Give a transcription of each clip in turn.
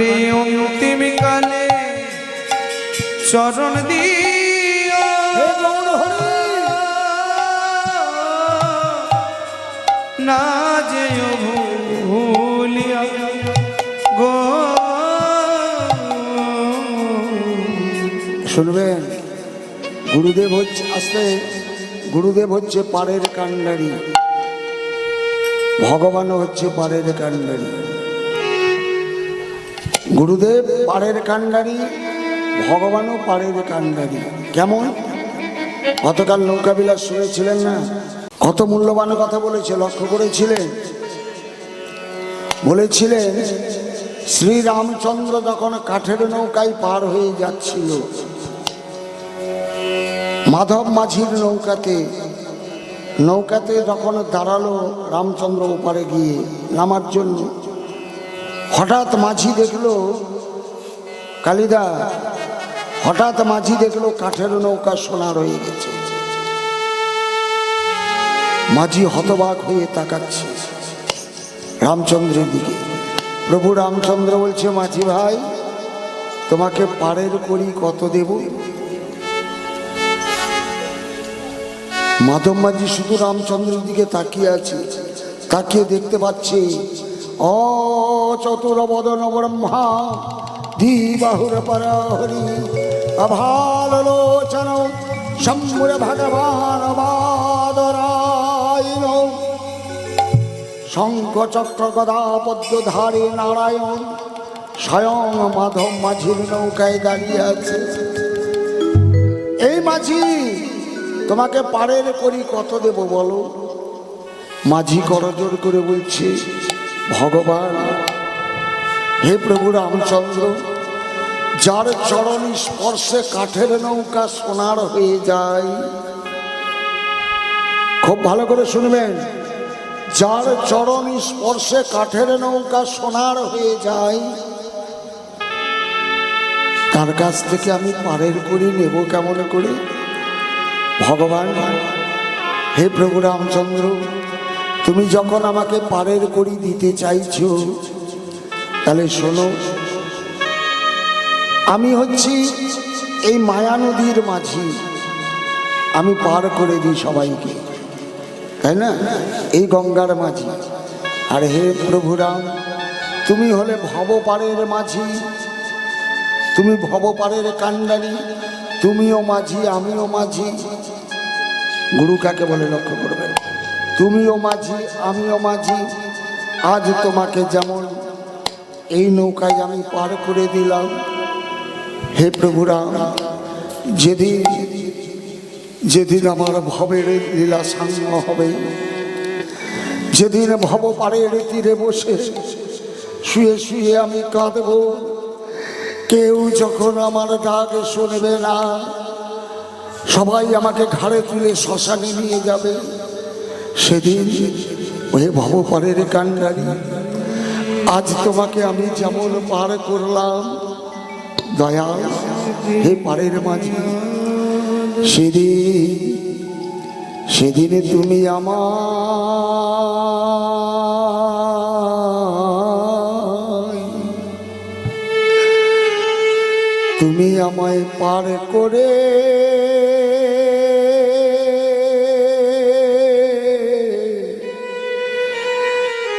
আরে অন্তিম কালে চরণ দিও। হে না যেও ভুলিয়া গো। শুনবেন গুরুদেব হচ্ছে আসলে গুরুদেব হচ্ছে পাড়ের কান্ডারি ভগবানও হচ্ছে পাড়ের কান্ডারি গুরুদেব পাড়ের কান্ডারি ভগবানও পাড়ের কান্ডারি কেমন? গতকাল নৌকাবিলাস শুনেছিলেন না? কত মূল্যবান কথা বলেছে, লক্ষ্য করেছিলেন? বলেছিলেন, শ্রীরামচন্দ্র যখন কাঠের নৌকায় পার হয়ে যাচ্ছিল, মাধব মাঝির নৌকাতে নৌকাতে যখন দাঁড়াল রামচন্দ্র ওপারে গিয়ে নামার জন্য হঠাৎ মাঝি দেখল, কালিদা, হঠাৎ মাঝি দেখল কাঠের নৌকা সোনা রয়ে গেছে। মাঝি হতবাক হয়ে তাকাচ্ছে রামচন্দ্রের দিকে। প্রভু রামচন্দ্র বলছে, মাঝি ভাই, তোমাকে পাড়ের করি কত দেব? মাধব মাঝি শুধু রামচন্দ্রের দিকে তাকিয়ে আছে, তাকিয়ে দেখতে পাচ্ছে অ চতুর বদন ব্রহ্মা দিবাহুর পরহরি অভালোচন সম্মুর ভগবান বাদরায়ণ। শঙ্খ চক্র গদা পদ্মধারী নারায়ণ, স্বয়ং মাধব মাঝির নৌকায় দাঁড়িয়ে আছে। এই মাঝি, তোমাকে পাড়ের করি কত দেব বলো? মাঝি করজোর করে বলছে ভগবান, হে প্রভু রামচন্দ্র, যার চরণ স্পর্শে কাঠের নৌকা সোনার হয়ে যায়। খুব ভালো করে শুনবেন, যার চরণ স্পর্শে কাঠের নৌকা সোনার হয়ে যায়। তার কাছ থেকে আমি পারের করি নেব কেমন করে? ভগবান, হে প্রভু রামচন্দ্র তুমি যখন আমাকে পারের করি দিতে চাইছো, তাহলে শোনো, আমি হচ্ছি এই মায়া নদীর মাঝি। আমি পার করে দিই সবাইকে, তাই না? এই গঙ্গার মাঝি। আর হে প্রভু রাম তুমি হলে ভবপাড়ের মাঝি, তুমি ভবপাড়ের কান্ডারি তুমিও মাঝি, আমিও মাঝি। গুরু কাকে বলে লক্ষ্য করবেন? তুমিও মাঝি, আমিও মাঝি, আজ তোমাকে যেমন এই নৌকায় আমি পার করে দিলাম। হে প্রভু রাম যেদিন যেদিন আমার ভবের লীলা সাঙ্গ হবে, যেদিন ভব পাড়ের তীরে বসে শুয়ে শুয়ে আমি কাঁদব, কেউ যখন আমার ডাক শুনবে না, সবাই আমাকে ঘাড়ে তুলে শ্মশানে নিয়ে যাবে। সেদিন ওই ভবপাড়ের কান্ডারি আজ তোমাকে আমি যেমন পার করলাম দয়া হে পাড়ের মাঝে, সেদিন, সেদিনে তুমি আমার তুমি আমায় পার করে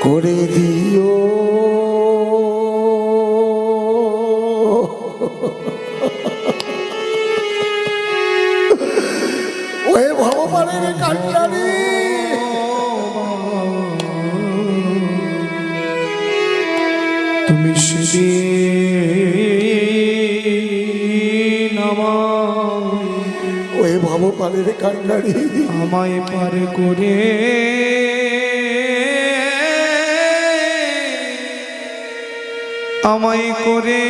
করে দিও। ওহে ভগবানের কান্ডারি তুমি আমায় ওহে ভগবানের কান্ডারি আমায় পার করে আমায় করে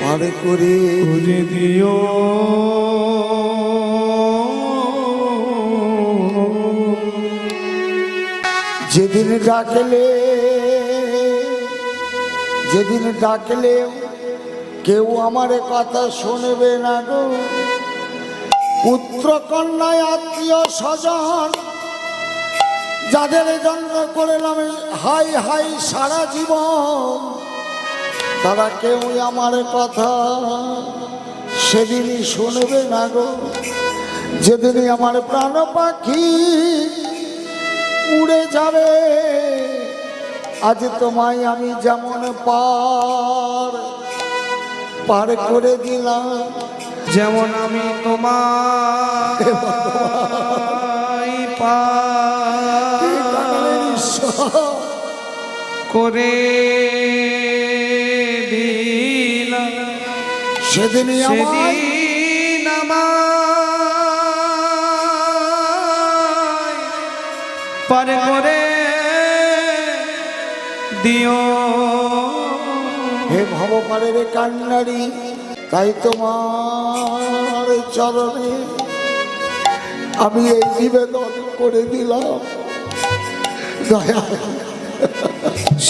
পার করে করে দিও। যেদিন ডাকলে যেদিন ডাকলে কেউ আমার কথা শুনবে না গো। পুত্র কন্যায় আত্মীয় স্বজন যাদের জন্ম করলাম হাই হাই সারা জীবন তারা কেউ আমার কথা সেদিনই শুনবে না গো। যেদিনই আমার প্রাণ পাখি উড়ে যাবে আজ তোমায় আমি যেমন পার পার করে দিলাম। যেমন আমি তোমার ঈশ্বর, করে আমার সেদিন পার করে দিও। হে ভবপালের কান্নারি তাই তোমার চরণে আমি এই নিবেদন করে দিলাম। দয়া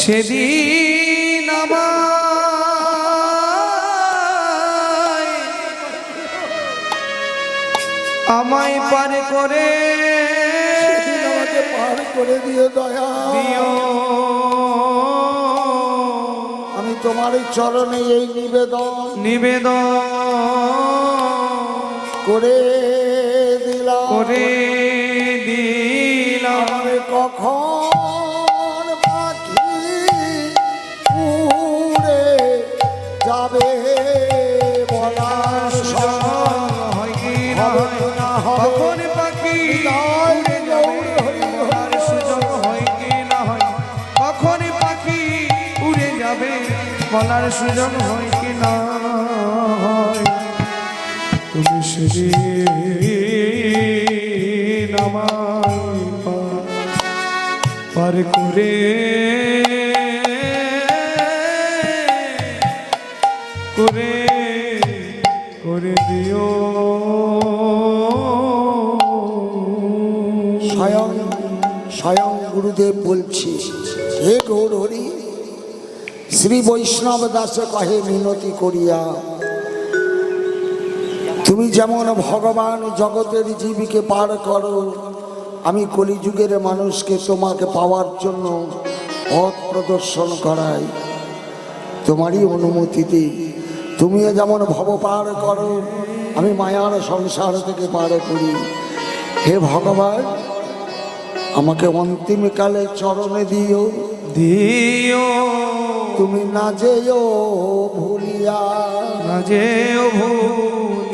সেদিন আমায় আমায় পার করে সেদিন আমাকে পার করে দিয়ে। দয়া আমি তোমার চরণে এই নিবেদন নিবেদন করে দিলাম। করে বলার সুযোগ হয় কি না তুমি সেদিন পার করে করে করে দিও। স্বয়ং স্বয়ং গুরুদেব বলছি, হে গৌর হরি শ্রী বৈষ্ণব দাসে কহে, মিনতি করিয়া, তুমি যেমন ভগবান জগতের জীবীকে পার করো, আমি কলিযুগের মানুষকে তোমাকে পাওয়ার জন্য পথ প্রদর্শন করাই। তোমারই অনুমতিতে তুমিও যেমন ভব পার করো, আমি মায়ার সংসার থেকে পার করি। হে ভগবান আমাকে অন্তিমকালে চরণে দিও। দিও। তুমি না যেও ভুলিয়া। না যেও ভুল।